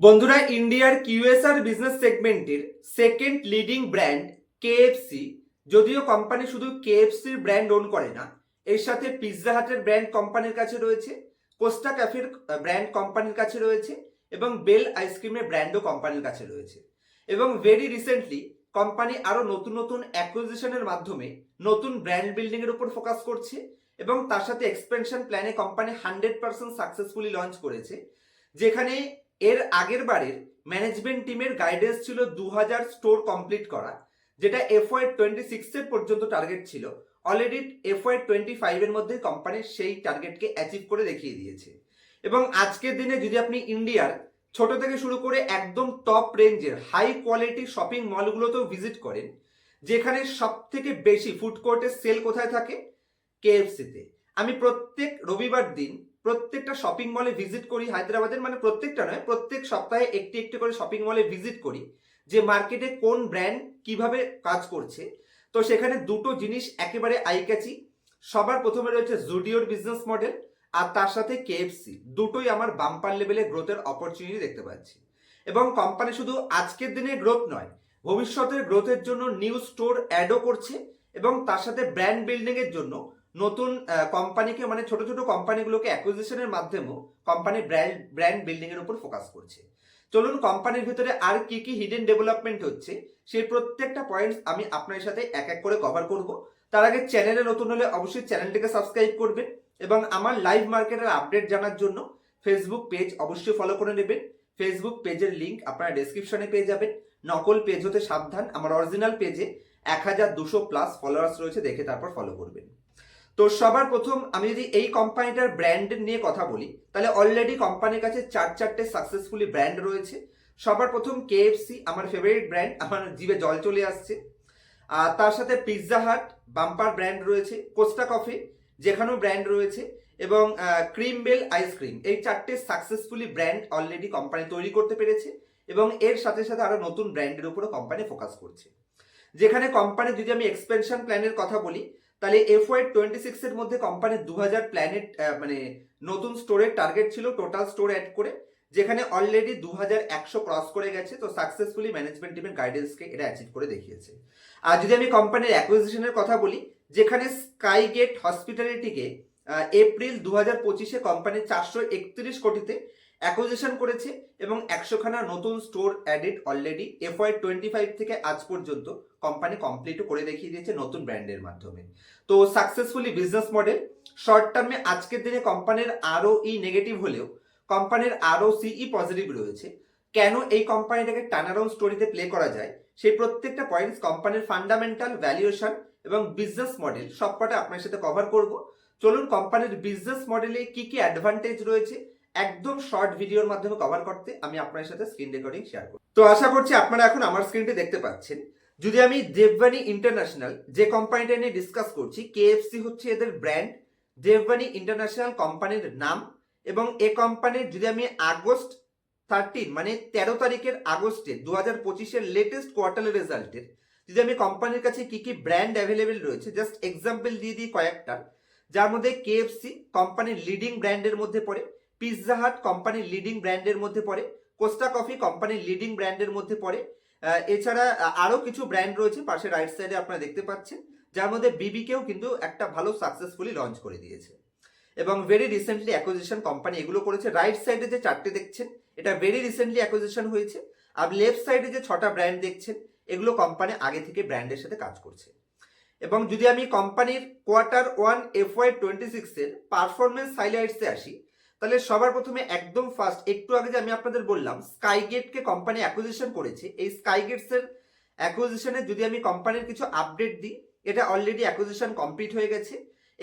বন্ধুরা, ইন্ডিয়ার QSR business সেগমেন্টের সেকেন্ড লিডিং ব্র্যান্ড কেএফসি যদিও কোম্পানি শুধু কেএফসির ব্র্যান্ড ওন করে না, এর সাথে পিৎজা হাটের ব্র্যান্ড কোম্পানির কাছে রয়েছে কোস্টা ক্যাফের ব্র্যান্ড কোম্পানির কাছে রয়েছে এবং বেল আইসক্রিমের ব্র্যান্ডও কোম্পানির কাছে রয়েছে। এবং ভেরি রিসেন্টলি কোম্পানি আরও নতুন নতুন অ্যাকুইজিশনের মাধ্যমে নতুন ব্র্যান্ড বিল্ডিং এর উপর ফোকাস করছে এবং তার সাথে এক্সপেনশন প্ল্যানে company hundred percent successfully launch করেছে, যেখানে এর আগের বারের ম্যানেজমেন্ট টিমের গাইডেন্স ছিল দু হাজার স্টোর কমপ্লিট করা যেটা এফওয়াই টোয়েন্টি সিক্সের পর্যন্ত টার্গেট ছিল। অলরেডি এফওয়াই টোয়েন্টি ফাইভের মধ্যে কোম্পানি সেই টার্গেটকে অ্যাচিভ করে দেখিয়ে দিয়েছে। এবং আজকের দিনে যদি আপনি ইন্ডিয়ার ছোট থেকে শুরু করে একদম টপ রেঞ্জের হাই কোয়ালিটি শপিং মলগুলোতেও ভিজিট করেন, যেখানে সব থেকে বেশি ফুড কোর্টের সেল কোথায় থাকে? কেএফসিতে আমি প্রত্যেক রবিবার দিন প্রত্যেকটা শপিং মলে ভিজিট করি, হায়দ্রাবাদের মানে প্রত্যেকটা নয়, প্রত্যেক সপ্তাহে একটি একটি করে শপিং মলে ভিজিট করি, যে মার্কেটে কোন ব্র্যান্ড কীভাবে কাজ করছে। তো সেখানে দুটো জিনিস একেবারে আইক্যাচি সবার প্রথমে রয়েছে জুডিওর বিজনেস মডেল আর তার সাথে কেএফসি দুটোই আমার বাম্পার লেভেলে গ্রোথের অপরচুনিটি দেখতে পাচ্ছি। এবং কোম্পানি শুধু আজকের দিনে গ্রোথ নয়, ভবিষ্যতের গ্রোথের জন্য নিউ স্টোর অ্যাডও করছে এবং তার সাথে ব্র্যান্ড বিল্ডিং এর জন্য নতুন কোম্পানিকে মানে ছোট ছোট কোম্পানিগুলোকে অ্যাকুইজিশনের মাধ্যমেও কোম্পানি ব্র্যান্ড ব্র্যান্ড বিল্ডিং এর উপর ফোকাস করছে। চলুন কোম্পানির ভিতরে আর কি কি হিডেন ডেভেলপমেন্ট হচ্ছে, সেই প্রত্যেকটা পয়েন্টস আমি আপনার সাথে এক এক করে কভার করব। তার আগে চ্যানেলে নতুন হলে অবশ্যই চ্যানেলটিকে সাবস্ক্রাইব করবেন এবং আমার লাইভ মার্কেটের আপডেট জানার জন্য ফেসবুক পেজ অবশ্যই ফলো করে নেবেন। ফেসবুক পেজের লিংক আপনারা ডেসক্রিপশনে পেয়ে যাবেন। নকল পেজ হতে সাবধান, আমার অরিজিনাল পেজে এক হাজার দুশো প্লাস ফলোয়ার্স রয়েছে, দেখে তারপর ফলো করবেন। তো সবার প্রথম আমি যদি এই কোম্পানিটার ব্র্যান্ড নিয়ে কথা বলি, তাহলে অলরেডি কোম্পানির কাছে চার চারটে সাকসেসফুলি ব্র্যান্ড রয়েছে। সবার প্রথম কেএফসি আমার ফেভারিট ব্র্যান্ড আমার জিভে জল চলে আসছে। আর তার সাথে পিৎজা হাট বাম্পার ব্র্যান্ড রয়েছে কোস্টা কফি যেখানেও ব্র্যান্ড রয়েছে, এবং ক্রিম বেল আইসক্রিম এই চারটে সাকসেসফুলি ব্র্যান্ড অলরেডি কোম্পানি তৈরি করতে পেরেছে, এবং এর সাথে সাথে আরও নতুন ব্র্যান্ডের উপরও কোম্পানি ফোকাস করছে। যেখানে কোম্পানি যদি আমি এক্সপেনশন প্ল্যানের কথা বলি, তাহলে এফ ওয়াই টোয়েন্টি সিক্স এর মধ্যে কোম্পানির দু হাজার প্ল্যানেট মানে নতুন স্টোরের টার্গেট ছিল টোটাল স্টোর অ্যাড করে, যেখানে অলরেডি দু হাজার একশো ক্রস করে গেছে, তো সাকসেসফুলি ম্যানেজমেন্ট টিমের গাইডেন্সকে এটা অ্যাচিভ করে দেখিয়েছে। আর যদি আমি কোম্পানির অ্যাকুইজিশনের কথা বলি, যেখানে স্কাই গেট হসপিটালিটিকে এপ্রিল দু হাজার পঁচিশে কোম্পানি চারশো একত্রিশ কোটিতে অ্যাকুইজিশন করেছে এবং একশোখানা নতুন store added already FY twenty five থেকে আজ পর্যন্ত কোম্পানি কমপ্লিটও করে দেখিয়ে দিয়েছে নতুন ব্র্যান্ডের মাধ্যমে। তো সাকসেসফুলি বিজনেস মডেল শর্ট টার্মে আজকের দিনে কোম্পানির আরও ই নেগেটিভ হলেও কোম্পানির আরও সিই পজিটিভ রয়েছে। কেন এই কোম্পানিটাকে টার্নারাউন্ড স্টোরিতে প্লে করা যায়? সেই প্রত্যেকটা পয়েন্টস কোম্পানির ফান্ডামেন্টাল ভ্যালুয়েশন এবং বিজনেস মডেল সবকটা আপনার সাথে কভার করব। চলুন কোম্পানির বিজনেস মডেলে কি কি অ্যাডভান্টেজ রয়েছে একদম শর্ট ভিডিওর মাধ্যমে কভার করতে আমি আপনার সাথে স্ক্রিন রেকর্ডিং শেয়ার করব। তো আশা করছি আপনারা এখন আমার স্ক্রিনটি দেখতে পাচ্ছেন। যদি আমি দেববানি ইন্টারন্যাশনাল যে কোম্পানিটা নিয়ে ডিসকাস করছি কেএফসি হচ্ছে এদের ব্র্যান্ড দেববানি ইন্টারন্যাশনাল কোম্পানির নাম এবং এ কোম্পানির যদি আমি আগস্ট থার্টিন মানে তেরো তারিখের আগস্টে দু হাজার পঁচিশের লেটেস্ট কোয়ার্টারের রেজাল্টের যদি আমি কোম্পানির কাছে কি কি ব্র্যান্ড অ্যাভেলেবেল রয়েছে জাস্ট এক্সাম্পল দিয়ে দিই কয়েকটা, যার মধ্যে কেএফসি কোম্পানির লিডিং ব্র্যান্ডের মধ্যে পড়ে পিৎজা হাট কোম্পানির লিডিং ব্র্যান্ডের মধ্যে পড়ে কোস্টা কফি কোম্পানির লিডিং ব্র্যান্ডের মধ্যে পড়ে। এছাড়া আরও কিছু ব্র্যান্ড রয়েছে, পাশে রাইট সাইডে আপনারা দেখতে পাচ্ছেন, যার মধ্যে বিবিকেও কিন্তু একটা ভালো সাকসেসফুলি লঞ্চ করে দিয়েছে। এবং ভেরি রিসেন্টলি অ্যাকুইজিশন কোম্পানি এগুলো করেছে। রাইট সাইডে যে চারটে দেখছেন, এটা ভেরি রিসেন্টলি অ্যাকুইজিশন হয়েছে। আর লেফট সাইডে যে ছটা ব্র্যান্ড দেখছেন, এগুলো কোম্পানি আগে থেকে ব্র্যান্ডের সাথে কাজ করছে। এবং যদি আমি কোম্পানির quarter one F Y twenty সিক্সের পারফরমেন্স হাইলাইটসে আসি তাহলে সবার প্রথমে একদম ফার্স্ট একটু আগে যে আমি আপনাদের বললাম স্কাইগেটকে কোম্পানি অ্যাকুইজিশন করেছে, এই স্কাইগেটসের অ্যাকুইজিশনে যদি আমি কোম্পানির কিছু আপডেট দিই, এটা অলরেডি অ্যাকুইজিশন কমপ্লিট হয়ে গেছে।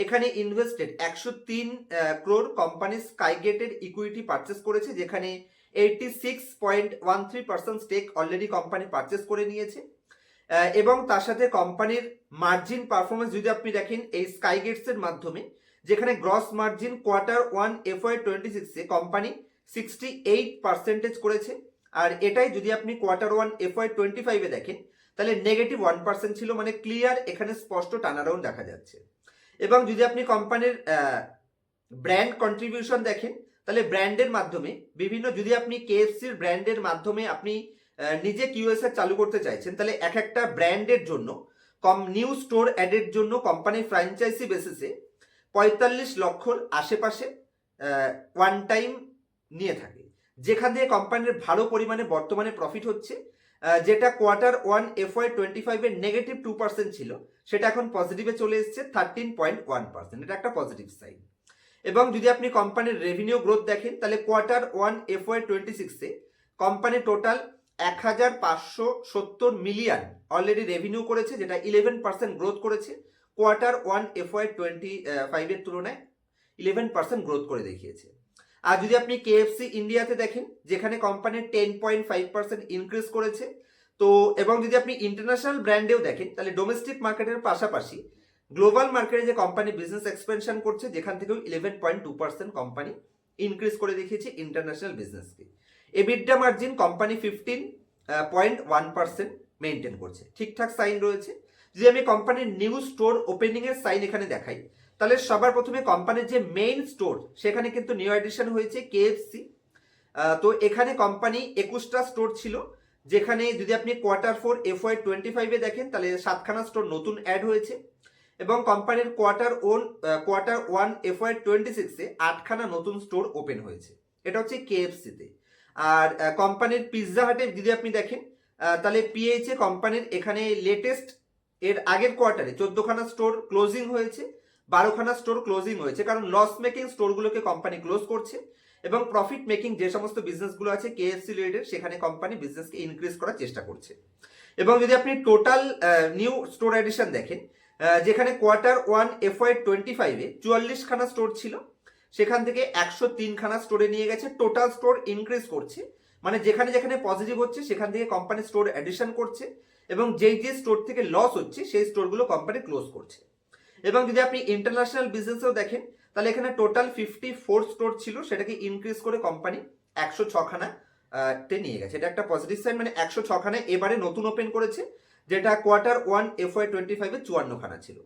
এখানে ইনভেস্টেড একশো তিন ক্রোর কোম্পানি স্কাইগেটের ইকুইটি পারচেস করেছে, যেখানে eighty six point one three percent stake already company purchase করে নিয়েছে। এবং তার সাথে কোম্পানির মার্জিন পারফরমেন্স যদি আপনি দেখেন, এই স্কাইগেটসের মাধ্যমে যেখানে gross margin quarter one F Y twenty সিক্সে কোম্পানি সিক্সটি এইট পার্সেন্টেজ করেছে। আর এটাই যদি আপনি quarter one F Y twenty ফাইভে দেখেন, তাহলে নেগেটিভ ওয়ান পার্সেন্ট ছিল মানে ক্লিয়ার এখানে স্পষ্ট টানারাউন্ড দেখা যাচ্ছে। এবং যদি আপনি কোম্পানির ব্র্যান্ড কন্ট্রিবিউশন দেখেন, তাহলে ব্র্যান্ডের মাধ্যমে বিভিন্ন যদি আপনি কেএফসির ব্র্যান্ডের মাধ্যমে আপনি নিজে কিউএসআর চালু করতে চাইছেন, তাহলে এক একটা ব্র্যান্ডের জন্য কম নিউ স্টোর অ্যাডের জন্য কোম্পানির ফ্র্যাঞ্চাইজি বেসিসে পঁয়তাল্লিশ লক্ষর আশেপাশে ওয়ান টাইম নিয়ে থাকে। যেখান থেকে কোম্পানির ভালো পরিমাণে বর্তমানে প্রফিট হচ্ছে যেটা quarter one F Y twenty ফাইভের নেগেটিভ টু পার্সেন্ট ছিল, সেটা এখন পজিটিভে চলে এসেছে থার্টিন পয়েন্ট ওয়ান পার্সেন্ট এটা একটা পজিটিভ সাইন এবং যদি আপনি কোম্পানির রেভিনিউ গ্রোথ দেখেন, তাহলে quarter one F Y twenty সিক্সে কোম্পানি টোটাল এক হাজার পাঁচশো সত্তর মিলিয়ন অলরেডি রেভিনিউ করেছে, যেটা ইলেভেন পার্সেন্ট গ্রোথ করেছে। Quarter one F Y twenty ফাইভের তুলনায় ইলেভেন পার্সেন্ট গ্রোথ করে দেখিয়েছে। আর যদি আপনি কেএফসি ইন্ডিয়াতে দেখেন, যেখানে company ten point five percent increase করেছে, তো এবং যদি আপনি ইন্টারন্যাশনাল ব্র্যান্ডেও দেখেন, তাহলে ডোমেস্টিক মার্কেটের পাশাপাশি গ্লোবাল মার্কেটে যে কোম্পানি বিজনেস এক্সপেনশন করছে, যেখান থেকেও eleven point two percent company increase করে দেখিয়েছে international বিজনেসকে EBITDA margin company fifteen point one percent maintain করছে। ঠিকঠাক সাইন রয়েছে। যদি আমি কোম্পানির নিউ স্টোর ওপেনিং এর সাইন এখানে দেখাই। তাহলে সবার প্রথমে কোম্পানির যে মেইন স্টোর সেখানে কিন্তু নিউ এডিশন হয়েছে কেএফসি তো এখানে কোম্পানি একুশটা স্টোর ছিল, যেখানে যদি আপনি quarter four F Y twenty ফাইভে দেখেন, তাহলে সাতখানা স্টোর নতুন অ্যাড হয়েছে। এবং কোম্পানির quarter one quarter one F Y twenty সিক্সে আটখানা নতুন স্টোর ওপেন হয়েছে। এটা হচ্ছে কেএফসিতে আর কোম্পানির পিৎজা হাটে যদি আপনি দেখেন তাহলে পিএইচএ কোম্পানির এখানে লেটেস্ট এর আগের কোয়ার্টারে চোদ্দখানা স্টোর ক্লোজিং হয়েছে, বারোখানা স্টোর ক্লোজিং হয়েছে, কারণ লস মেকিং স্টোরগুলোকে কোম্পানি ক্লোজ করছে এবং প্রফিট মেকিং যে সমস্ত বিজনেসগুলো আছে কেএফসি রিলেটেড সেখানে কোম্পানি বিজনেসকে ইনক্রিজ করার চেষ্টা করছে। এবং যদি আপনি টোটাল নিউ স্টোর অ্যাডিশন দেখেন যেখানে quarter one F Y twenty ফাইভে চুয়াল্লিশখানা স্টোর ছিল, সেখান থেকে একশো তিনখানা স্টোরে নিয়ে গেছে টোটাল স্টোর ইনক্রিজ করছে। মানে যেখানে যেখানে পজিটিভ হচ্ছে, সেখান থেকে কোম্পানি স্টোর অ্যাডিশন করছে এবং যেই যে স্টোর থেকে লস হচ্ছে, সেই স্টোরগুলো কোম্পানি ক্লোজ করছে। এবং যদি আপনি ইন্টারন্যাশনাল বিজনেসেও দেখেন, তাহলে এখানে টোটাল ফিফটি ফোর স্টোর ছিল, সেটাকে ইনক্রিজ করে কোম্পানি একশো ছখানা তে নিয়ে গেছে। এটা একটা পজিটিভ সাইন মানে একশো ছখানা এবারে নতুন ওপেন করেছে, যেটা quarter one F Y twenty ফাইভে চুয়ান্নখানা ছিল।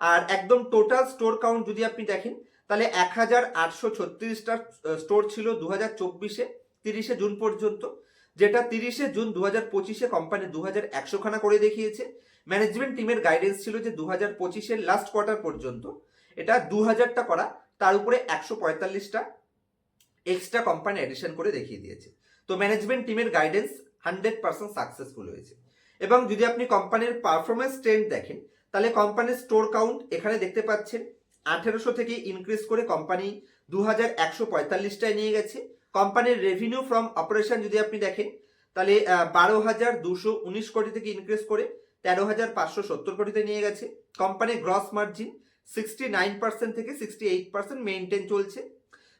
আর একদম টোটাল স্টোর কাউন্ট যদি আপনি দেখেন, তাহলে এক হাজার আটশো ছত্রিশটা স্টোর ছিল দু হাজার চব্বিশে। তিরিশে জুন পর্যন্ত, যেটা তিরিশে জুন দু হাজার পঁচিশে কোম্পানি দু হাজার একশোখানা করে দেখিয়েছে। ম্যানেজমেন্ট টিমের গাইডেন্স ছিল যে দু হাজার পঁচিশের লাস্ট কোয়ার্টার পর্যন্ত এটা দু হাজারটা করা, তার উপরে একশো পঁয়তাল্লিশটা এক্সট্রা কোম্পানি অ্যাডিশন করে দেখিয়ে দিয়েছে। তো ম্যানেজমেন্ট টিমের গাইডেন্স হান্ড্রেড পার্সেন্ট সাকসেসফুল হয়েছে। এবং যদি আপনি কোম্পানির পারফরমেন্স ট্রেন্ড দেখেন, তাহলে কোম্পানির স্টোর কাউন্ট এখানে দেখতে পাচ্ছেন, আঠেরোশো থেকে ইনক্রিজ করে কোম্পানি দু হাজার একশো পঁয়তাল্লিশটায় নিয়ে গেছে। কোম্পানির রেভিনিউ ফ্রম অপারেশন যদি আপনি দেখেন, তাহলে বারো হাজার দুশো উনিশ কোটি থেকে ইনক্রিজ করে তেরো হাজার পাঁচশো সত্তর কোটিতে নিয়ে গেছে। কোম্পানির gross margin sixty nine percent থেকে সিক্সটি এইট পার্সেন্ট মেনটেন চলছে।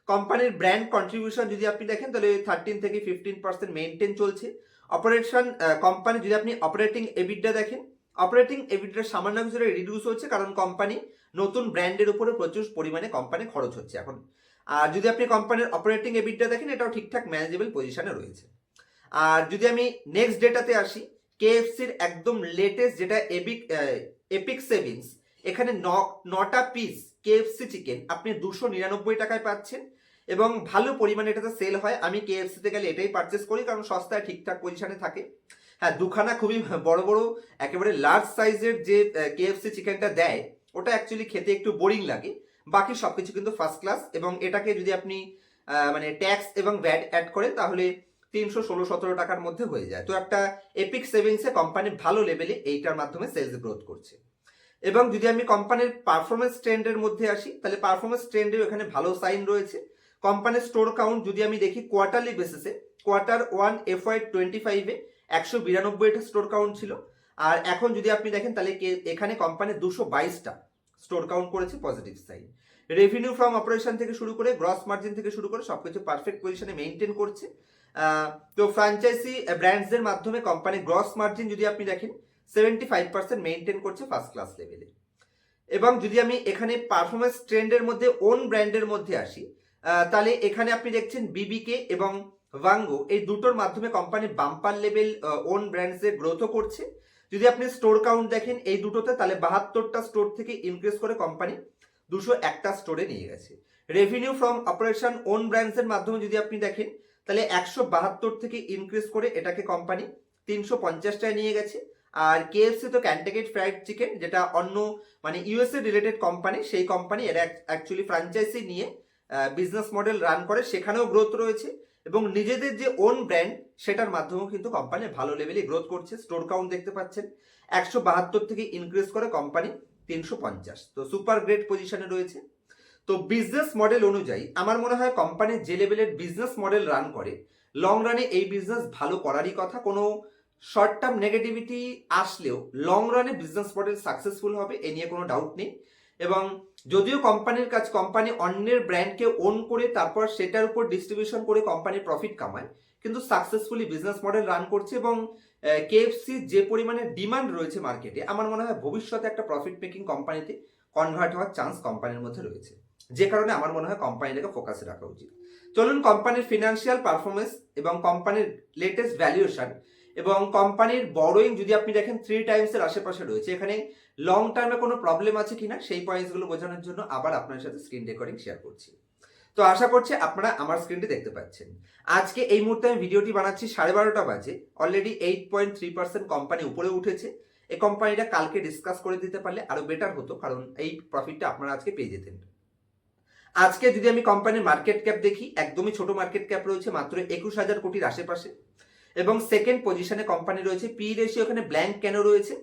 কোম্পানির ব্র্যান্ড কন্ট্রিবিউশন যদি আপনি দেখেন, তাহলে থার্টিন থেকে ফিফটিন পার্সেন্ট মেনটেন চলছে। অপারেশন কোম্পানি যদি আপনি অপারেটিং এবিডটা দেখেন অপারেটিং এবিডটা সামান্য কিছুটা রিডিউস হচ্ছে, কারণ কোম্পানি নতুন ব্র্যান্ডের উপরে প্রচুর পরিমাণে কোম্পানি খরচ হচ্ছে এখন। আর যদি আপনি কোম্পানির অপারেটিং এবিডটা দেখেন, এটাও ঠিকঠাক ম্যানেজেবল পজিশনে রয়েছে। আর যদি আমি নেক্সট ডেটাতে আসি কেএফসির একদম লেটেস্ট যেটা এপিক এপিক সেভিংস এখানে নটা পিস কেএফসি চিকেন আপনি দুশো নিরানব্বই টাকায় পাচ্ছেন এবং ভালো পরিমাণে এটাতে সেল হয়। আমি কেএফসিতে গেলে এটাই পারচেস করি, কারণ সস্তায় ঠিকঠাক পজিশনে থাকে। হ্যাঁ দুখানা খুবই বড় বড়, একেবারে লার্জ সাইজের যে কেএফসি চিকেনটা দেয়, ওটা অ্যাকচুয়ালি খেতে একটু বোরিং লাগে। বাকি সবকিছু কিন্তু ফার্স্ট ক্লাস এবং এটাকে যদি আপনি মানে ট্যাক্স এবং ভ্যাট অ্যাড করেন, তাহলে তিনশো ষোলো সতেরো টাকার মধ্যে হয়ে যায়। তো একটা এপিক সেভিংসে কোম্পানি ভালো লেভেলে এইটার মাধ্যমে সেলস গ্রোথ করছে। এবং যদি আমি কোম্পানির পারফরমেন্স ট্রেন্ডের মধ্যে আসি, তাহলে পারফরমেন্স ট্রেন্ডের এখানে ভালো সাইন রয়েছে। কোম্পানির স্টোর কাউন্ট যদি আমি দেখি কোয়ার্টারলি বেসিসে quarter one F Y twenty ফাইভে একশো বিরানব্বইটা স্টোর কাউন্ট ছিল। আর এখন যদি আপনি দেখেন, তাহলে এখানে কোম্পানি দুশো বাইশটা। স্টোর কাউন্ট করেছে positive sign revenue from operation থেকে শুরু করে গ্রস মার্জিন থেকে শুরু করে সবকিছু পারফেক্ট পজিশনে মেনটেন করছে। তো ফ্র্যাঞ্চাইজি ব্র্যান্ডসের মাধ্যমে কোম্পানি গ্রস মার্জিন যদি আপনি দেখেন সেভেন্টি ফাইভ পার্সেন্ট মেনটেন করছে ফার্স্ট ক্লাস লেভেলে এবং যদি আমি এখানে পারফরমেন্স ট্রেন্ডের মধ্যে ওন ব্র্যান্ডের মধ্যে আসি তাহলে এখানে আপনি দেখছেন বিবিকে এবং ভাঙ্গো এই দুটোর মাধ্যমে কোম্পানি বাম্পার লেভেল ওন ব্র্যান্ডসের গ্রোথও করছে। যদি আপনি স্টোর কাউন্ট দেখেন, এই দুটোতে তাহলে বাহাত্তরটা স্টোর থেকে ইনক্রিজ করে কোম্পানি দুশো একটা স্টোরে নিয়ে গেছে। রেভিনিউ ফ্রম অপারেশন ওন ব্র্যান্ডসের মাধ্যমে যদি আপনি দেখেন, তাহলে একশো বাহাত্তর থেকে ইনক্রিজ করে এটাকে কোম্পানি তিনশো পঞ্চাশটায় নিয়ে গেছে। আর কেএফসি তো ক্যান্টাকেট ফ্রাইড চিকেন যেটা অন্য মানে ইউএসএ রিলেটেড কোম্পানি সেই কোম্পানি এরা অ্যাকচুয়ালি ফ্রাঞ্চাইজি নিয়ে বিজনেস মডেল রান করে। সেখানেও গ্রোথ রয়েছে। এবং নিজেদের যে ওন ব্র্যান্ড সেটার মাধ্যমেও কিন্তু কোম্পানি ভালো লেভেলে গ্রোথ করছে। স্টোর কাউন্ট দেখতে পাচ্ছেন, একশো বাহাত্তর থেকে ইনক্রিজ করে কোম্পানি তিনশো পঞ্চাশ। তো সুপার গ্রেট পজিশনে রয়েছে। তো বিজনেস মডেল অনুযায়ী, আমার মনে হয় কোম্পানি যে লেভেলের বিজনেস মডেল রান করে লং রানে এই বিজনেস ভালো করারই কথা। কোনো শর্ট টার্ম নেগেটিভিটি আসলেও লং রানে বিজনেস মডেল সাকসেসফুল হবে, এ নিয়ে কোনো ডাউট নেই। এবং যদিও কোম্পানির কাজ কোম্পানি অন্যের ব্র্যান্ডকে ওন করে তারপর সেটার উপর ডিস্ট্রিবিউশন করে কোম্পানি প্রফিট কামায়, কিন্তু সাকসেসফুলি বিজনেস মডেল রান করছে এবং কেএফসি যে পরিমাণে ডিমান্ড রয়েছে মার্কেটে আমার মনে হয় ভবিষ্যতে একটা প্রফিট মেকিং কোম্পানিতে কনভার্ট হওয়ার চান্স কোম্পানির মধ্যে রয়েছে। যে কারণে আমার মনে হয় কোম্পানিটাকে ফোকাসে রাখা উচিত। চলুন কোম্পানির ফিনান্সিয়াল পারফরমেন্স এবং কোম্পানির লেটেস্ট ভ্যালুয়েশন এবং কোম্পানির বড়োইং যদি আপনি দেখেন থ্রি টাইমসের আশেপাশে রয়েছে, এখানে লং টার্মে কোনো প্রবলেম আছে কিনা, সেই পয়েন্টসগুলো বোঝানোর জন্য আবার আপনার সাথে স্ক্রিন রেকর্ডিং শেয়ার করছি। তো আশা করছি আপনারা আমার স্ক্রিনটি দেখতে পাচ্ছেন। আজকে এই মুহূর্তে আমি ভিডিওটি বানাচ্ছি সাড়ে বারোটা বাজে already eight point three percent company উপরে উঠেছে। এই কোম্পানিটা কালকে ডিসকাস করে দিতে পারলে আরও বেটার হতো, কারণ এই প্রফিটটা আপনারা আজকে পেয়ে যেতেন। আজকে যদি আমি কোম্পানির মার্কেট ক্যাপ দেখি, একদমই ছোট মার্কেট ক্যাপ রয়েছে, মাত্র একুশ হাজার কোটির আশেপাশে। এবং সেকেন্ড পজিশনে কোম্পানি রয়েছে পি রেশিও এখানে ব্ল্যাঙ্ক কেন রয়েছে?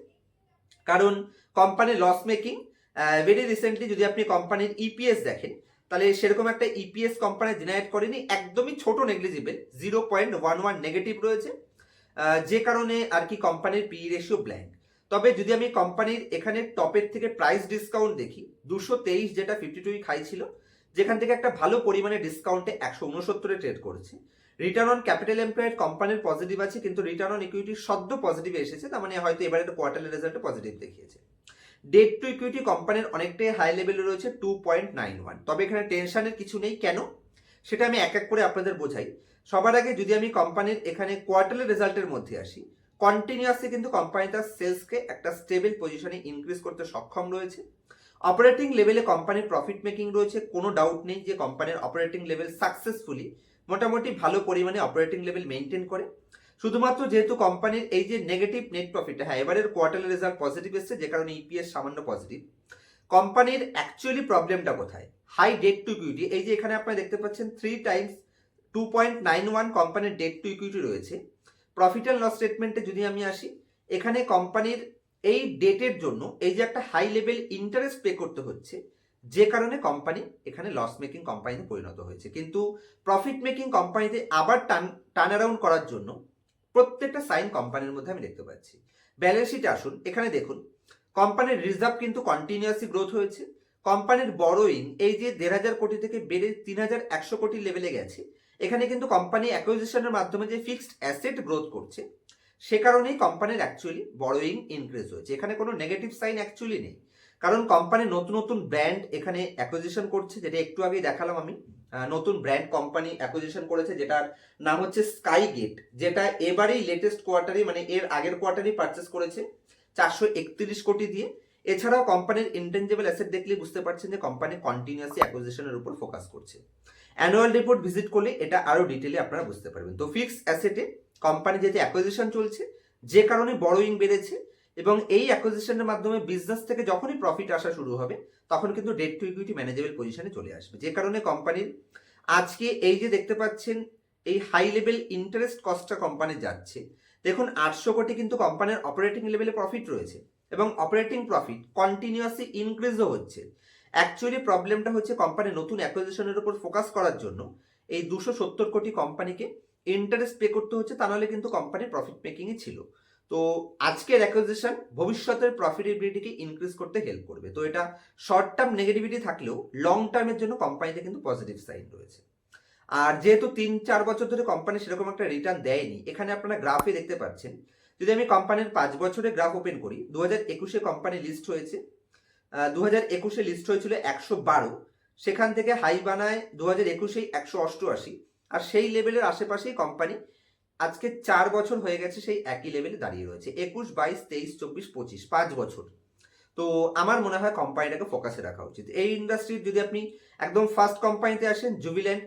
কারণ company loss making very recently যদি আপনি কোম্পানির ইপিএস দেখেন, তাহলে সেরকম একটা ইপিএস কোম্পানি জেনারেট করেনি, একদমই ছোট negligible zero point one one negative রয়েছে। যে কারণে আর কি কোম্পানির পি রেশিও ব্ল্যাঙ্ক তবে যদি আমি কোম্পানির এখানে টপের থেকে প্রাইস ডিসকাউন্ট দেখি, দুশো তেইশ যেটা ফিফটি টুই খাই ছিল, যেখান থেকে একটা ভালো পরিমাণে ডিসকাউন্টে একশো উনসত্তরে ট্রেড করেছে রিটার্ন অন ক্যাপিটাল এমপ্লয়েড কোম্পানির পজিটিভ আছে, কিন্তু রিটার্ন অন ইকুইটি সদ্য পজিটিভ এসেছে, তার মানে হয়তো এবারে একটা কোয়ার্টারলি রেজাল্টে পজিটিভ দেখিয়েছে। ডেট টু ইকুইটি কোম্পানির অনেকটাই হাই লেভেলে রয়েছে টু পয়েন্ট নাইন ওয়ান তবে এখানে টেনশনের কিছু নেই, কেন? সেটা আমি এক এক করে আপনাদের বোঝাই। সবার আগে যদি আমি কোম্পানির এখানে কোয়ার্টারলি রেজাল্টের মধ্যে আসি কন্টিনিউয়াসলি কিন্তু কোম্পানি তার সেলসকে একটা স্টেবল পজিশনে ইনক্রিজ করতে সক্ষম রয়েছে। অপারেটিং লেভেলে কোম্পানির প্রফিট মেকিং রয়েছে, কোনো ডাউট নেই যে কোম্পানির অপারেটিং লেভেল সাকসেসফুলি মোটামুটি ভালো পরিমাণে অপারেটিং লেভেল মেনটেন করে। শুধুমাত্র যেহেতু কোম্পানির এই যে নেগেটিভ নেট প্রফিট হ্যাঁ এবারের কোয়ার্টারলি রেজাল্ট পজিটিভ এসেছে, যে কারণে ইপিএস সামান্য পজিটিভ কোম্পানির অ্যাকচুয়ালি প্রবলেমটা কোথায়? হাই ডেট টু ইকুইটি এই যে এখানে আপনারা দেখতে পাচ্ছেন three times two point nine one কোম্পানির ডেট টু ইকুইটি রয়েছে। প্রফিট অ্যান্ড লস স্টেটমেন্টে যদি আমি আসি, এখানে কোম্পানির এই ডেটের জন্য এই যে একটা হাই লেভেল ইন্টারেস্ট পে করতে হচ্ছে যে কারণে কোম্পানি এখানে লস মেকিং কোম্পানিতে পরিণত হয়েছে। কিন্তু প্রফিট মেকিং কোম্পানিতে আবার টার্ন অ্যারাউন্ড করার জন্য প্রত্যেকটা সাইন কোম্পানির মধ্যে আমি দেখতে পাচ্ছি। ব্যালেন্স শিটে আসুন, এখানে দেখুন কোম্পানির রিজার্ভ কিন্তু কন্টিনিউয়াসলি গ্রোথ হয়েছে। কোম্পানির বড়োইং এই যে দেড় হাজার কোটি থেকে বেড়ে তিন হাজার একশো কোটি লেভেলে গেছে। এখানে কিন্তু কোম্পানি অ্যাকুইজিশনের মাধ্যমে যে ফিক্সড অ্যাসেট গ্রোথ করছে, সে কারণেই কোম্পানির অ্যাকচুয়ালি বড়োইং ইনক্রিজ হয়েছে। এখানে কোনো নেগেটিভ সাইন অ্যাকচুয়ালি নেই। কারণ কোম্পানি নতুন নতুন ব্র্যান্ড এখানে অ্যাকোজিশন করছে, যেটা একটু আগে দেখালাম আমি। নতুন ব্র্যান্ড কোম্পানি অ্যাকোজিশন করেছে, যেটার নাম হচ্ছে স্কাই গেট যেটা এবারেই লেটেস্ট কোয়ার্টারে মানে এর আগের কোয়ার্টারেই পারচেস করেছে চারশো একত্রিশ কোটি দিয়ে। এছাড়াও কোম্পানির ইন্টেঞ্জেবল অ্যাসেট দেখলে বুঝতে পারছেন যে কোম্পানি কন্টিনিউয়াসলি অ্যাকুইজিশনের উপর ফোকাস করছে। অ্যানুয়াল রিপোর্ট ভিজিট করলে এটা আরও ডিটেলে আপনারা বুঝতে পারবেন। তো ফিক্স অ্যাসেটে কোম্পানি যেহেতু অ্যাকুইজিশন চলছে, যে কারণে বড়োইং বেড়েছে এবং এই অ্যাকুইজিশনের মাধ্যমে বিজনেস থেকে যখনই প্রফিট আসা শুরু হবে, তখন কিন্তু ডেট টু ইকুইটি ম্যানেজেবল পজিশনে চলে আসবে। যে কারণে কোম্পানির আজকে এই যে দেখতে পাচ্ছেন, এই হাই লেভেল ইন্টারেস্ট কস্টটা কোম্পানি যাচ্ছে। দেখুন, আটশো কোটি কিন্তু কোম্পানির অপারেটিং লেভেলে প্রফিট রয়েছে এবং অপারেটিং প্রফিট কন্টিনিউয়াসলি ইনক্রিজও হচ্ছে। অ্যাকচুয়ালি প্রবলেমটা হচ্ছে কোম্পানি নতুন অ্যাকুইজিশনের উপর ফোকাস করার জন্য এই দুশো সত্তর কোটি কোম্পানিকে ইন্টারেস্ট পে করতে হচ্ছে, তা নাহলে কিন্তু কোম্পানির প্রফিট মেকিংই ছিল। তো আজকের অ্যাকুইজিশন ভবিষ্যতের প্রফিটেবিলিটিকে ইনক্রিজ করতে হেল্প করবে। তো এটা শর্ট টার্ম নেগেটিভিটি থাকলেও লং টার্মের জন্য কোম্পানিতে কিন্তু পজিটিভ সাইন রয়েছে। আর যেহেতু তিন, চার বছর ধরে কোম্পানি সেরকম একটা রিটার্ন দেয়নি, এখানে আপনারা গ্রাফে দেখতে পাচ্ছেন। যদি আমি কোম্পানির পাঁচ বছরে গ্রাফ ওপেন করি দু হাজার একুশে কোম্পানি লিস্ট হয়েছে দু হাজার একুশে লিস্ট হয়েছিল একশো বারো, সেখান থেকে হাই বানায় দু হাজার একুশেই একশো অষ্টআশি, আর সেই লেভেলের আশেপাশেই কোম্পানি আজকে চার বছর হয়ে গেছে সেই একই লেভেলে দাঁড়িয়ে রয়েছে। একুশ, বাইশ, তেইশ, চব্বিশ, পঁচিশ, পাঁচ বছর। তো আমার মনে হয় কোম্পানিটাকে ফোকাসে রাখা উচিত। এই ইন্ডাস্ট্রির যদি আপনি একদম ফার্স্ট কোম্পানিতে আসেন জুবিল্যান্ড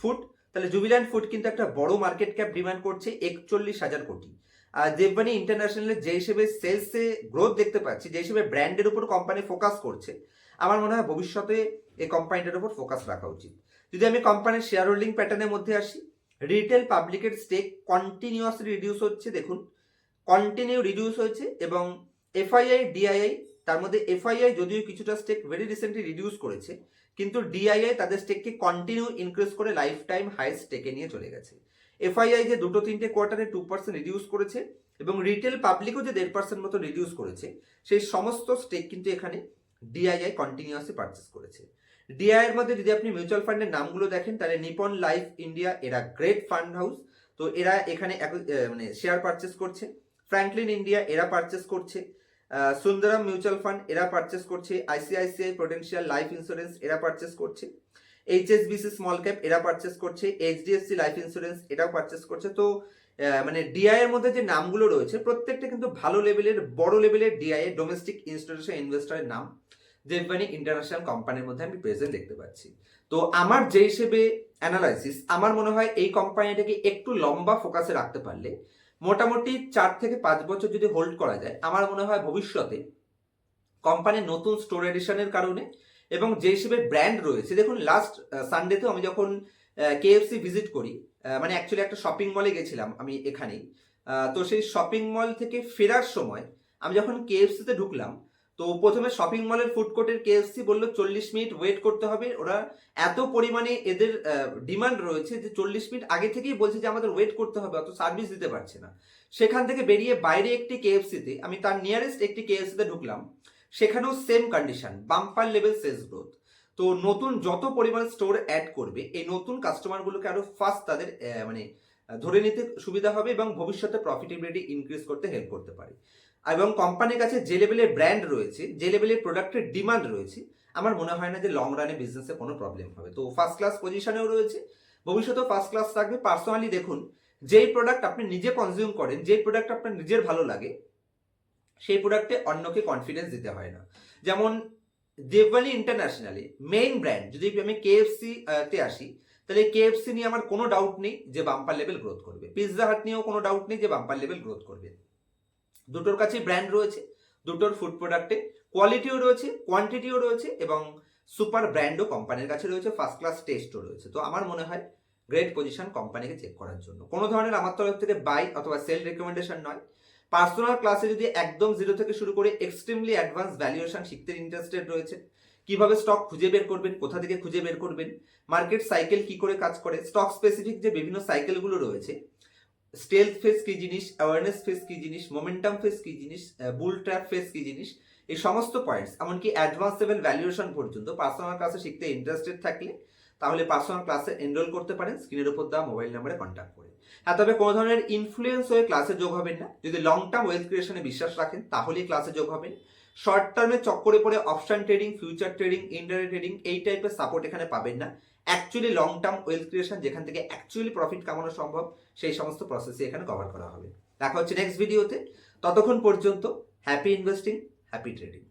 ফুড তাহলে জুবিল্যান্ড ফুড কিন্তু একটা বড় মার্কেট ক্যাপ ডিমান্ড করছে একচল্লিশ হাজার কোটি। আর দেববানি ইন্টারন্যাশনালে যে হিসেবে সেলসে গ্রোথ দেখতে পাচ্ছি, যে হিসেবে ব্র্যান্ডের উপর কোম্পানি ফোকাস করছে, আমার মনে হয় ভবিষ্যতে এই কোম্পানিটার উপর ফোকাস রাখা উচিত। যদি আমি কোম্পানির শেয়ার হোল্ডিং প্যাটার্নের মধ্যে আসি রিটেল পাবলিকের স্টেক কন্টিনিউয়াসলি রিডিউস হচ্ছে, দেখুন। কন্টিনিউ রিডিউস হয়েছে এবং এফআইআই ডিআইআই তার মধ্যে এফআইআই যদিও কিছুটা স্টেক ভেরি রিসেন্টলি রিডিউস করেছে, কিন্তু ডিআইআই তাদের স্টেককে কন্টিনিউ ইনক্রিজ করে লাইফ টাইম হাই স্টেকে নিয়ে চলে গেছে। এফআইআই যে দুটো তিনটে কোয়ার্টারে টু পার্সেন্ট রিডিউস করেছে এবং রিটেল পাবলিকও যে দেড় পার্সেন্ট মতো রিডিউস করেছে, সেই সমস্ত স্টেক কিন্তু এখানে ডিআইআই কন্টিনিউয়াসলি পারচেস করেছে। ডিআই এর মধ্যে যদি আপনি মিউচুয়াল ফান্ডের নামগুলো দেখেন, তাহলে নিপন লাইফ ইন্ডিয়া এরা গ্রেট ফান্ড হাউস তো এরা এখানে মানে শেয়ার পারচেস করছে। ফ্র্যাঙ্কলিন ইন্ডিয়া এরা পারচেস করছে। সুন্দরম মিউচুয়াল ফান্ড এরা পারচেস করছে। আইসিআইসিআই পোটেন্সিয়াল লাইফ ইন্স্যুরেন্স এরা পারচেস করছে। এইচএসবিসি স্মল ক্যাপ এরা পারচেস করছে। এইচডিএফসি লাইফ ইন্স্যুরেন্স এরাও পারচেস করছে। তো মানে ডিআই এর মধ্যে যে নামগুলো রয়েছে, প্রত্যেকটা কিন্তু ভালো লেভেলের বড় লেভেলের ডিআই ডোমেস্টিক ইনস্টিটিউশন ইনভেস্টরের নাম। দেববানি ইন্টারন্যাশনাল কোম্পানির মধ্যে আমি প্রেজেন্ট দেখতে পাচ্ছি। তো আমার যে হিসেবে অ্যানালাইসিস আমার মনে হয় এই কোম্পানিটাকে একটু লম্বা ফোকাসে রাখতে পারলে মোটামুটি চার থেকে পাঁচ বছর যদি হোল্ড করা যায়, আমার মনে হয় ভবিষ্যতে কোম্পানির নতুন স্টোর এডিশনের কারণে এবং যে হিসেবে ব্র্যান্ড রয়েছে, দেখুন লাস্ট সানডেতেও আমি যখন কেএফসি ভিজিট করি মানে অ্যাকচুয়ালি একটা শপিং মলে গেছিলাম আমি এখানেই তো সেই শপিং মল থেকে ফেরার সময় আমি যখন কেএফসিতে ঢুকলাম তো প্রথমে শপিং মলের ফুড কোর্টের কেএফসি বলল, চল্লিশ মিনিট ওয়েট করতে হবে। ওরা এত পরিমাণে এদের ডিমান্ড রয়েছে যে চল্লিশ মিনিট আগে থেকেই বলছে যে আমাদের ওয়েট করতে হবে, অত সার্ভিস দিতে পারছে না। সেখান থেকে বেরিয়ে বাইরে একটি কেএফসিতে আমি তার নিয়ারেস্ট একটি কেএফসিতে ঢুকলাম। সেখানেও same condition bumper level sales growth তো নতুন যত পরিমাণ স্টোর অ্যাড করবে, এই নতুন কাস্টমারগুলোকে আরও ফাস্ট তাদের মানে ধরে নিতে সুবিধা হবে এবং ভবিষ্যতে প্রফিটেবিলিটি ইনক্রিজ করতে হেল্প করতে পারে। এবং কোম্পানির কাছে যে লেভেলের ব্র্যান্ড রয়েছে, যে লেভেলের প্রোডাক্টের ডিমান্ড রয়েছে, আমার মনে হয় না যে লং রানে বিজনেসে কোনো প্রবলেম হবে। তো ফার্স্ট ক্লাস পজিশনেও রয়েছে, ভবিষ্যতেও ফার্স্ট ক্লাস থাকবে। পার্সোনালি দেখুন, যেই প্রোডাক্ট আপনি নিজে কনজিউম করেন, যেই প্রোডাক্ট আপনার নিজের ভালো লাগে, সেই প্রোডাক্টে অন্যকে কনফিডেন্স দিতে হয় না। যেমন দেববানি ইন্টারন্যাশনালি মেইন ব্র্যান্ড যদি আমি কেএফসি তে আসি, তাহলে কেএফসি নিয়ে আমার কোনো ডাউট নেই যে বাম্পার লেভেল গ্রোথ করবে। পিৎজা হাট নিয়েও কোনো ডাউট নেই যে বাম্পার লেভেল গ্রোথ করবে। দুটোর কাছেই ব্র্যান্ড রয়েছে, দুটোর ফুড প্রোডাক্টে কোয়ালিটিও রয়েছে কোয়ান্টিটিও রয়েছে এবং সুপার ব্র্যান্ডও কোম্পানির কাছে রয়েছে ফার্স্ট ক্লাস টেস্টও রয়েছে। তো আমার মনে হয় গ্রেট পজিশন কোম্পানিকে চেক করার জন্য। কোনো ধরনের আমার তরফ থেকে বাই অথবা সেল রেকমেন্ডেশন নয়। পার্সোনাল ক্লাসে যদি একদম জিরো থেকে শুরু করে এক্সট্রিমলি অ্যাডভান্স ভ্যালুয়েশন শিখতে ইন্টারেস্টেড রয়েছে, কীভাবে স্টক খুঁজে বের করবেন, কোথা থেকে খুঁজে বের করবেন মার্কেট সাইকেল কি করে কাজ করে স্টক স্পেসিফিক যে বিভিন্ন সাইকেলগুলো রয়েছে স্টেলথ ফেস কি জিনিস অ্যাওয়ারনেস ফেস কি জিনিস মোমেন্টাম ফেস কি জিনিস বুল ট্র্যাপ ফেস কি জিনিস, এই সমস্ত পয়েন্টস এমনকি অ্যাডভান্স লেভেল ভ্যালুয়েশন পর্যন্ত পার্সোনাল ক্লাসে শিখতে ইন্টারেস্টেড থাকলে তাহলে পার্সোনাল ক্লাসে এনরোল করতে পারেন স্ক্রিনের উপর দেওয়া মোবাইল নাম্বারে কন্ট্যাক্ট করে। হ্যাঁ তবে কোনো ধরনের ইনফ্লুয়েন্স হয়ে ক্লাসে যোগ হবেন না। যদি লং টার্ম ওয়েলথ ক্রিয়েশনে বিশ্বাস রাখেন, তাহলেই ক্লাসে যোগ হবেন। শর্ট টার্মে চক্করে পড়ে option trading future trading internet trading এই টাইপের সাপোর্ট এখানে পাবেন না। Actually long term wealth creation যেখান থেকে অ্যাকচুয়ালি প্রফিট কামানো সম্ভব, সেই সমস্ত প্রসেসই এখানে কভার করা হবে। দেখা হচ্ছে নেক্সট ভিডিওতে ততক্ষণ পর্যন্ত হ্যাপি ইনভেস্টিং হ্যাপি ট্রেডিং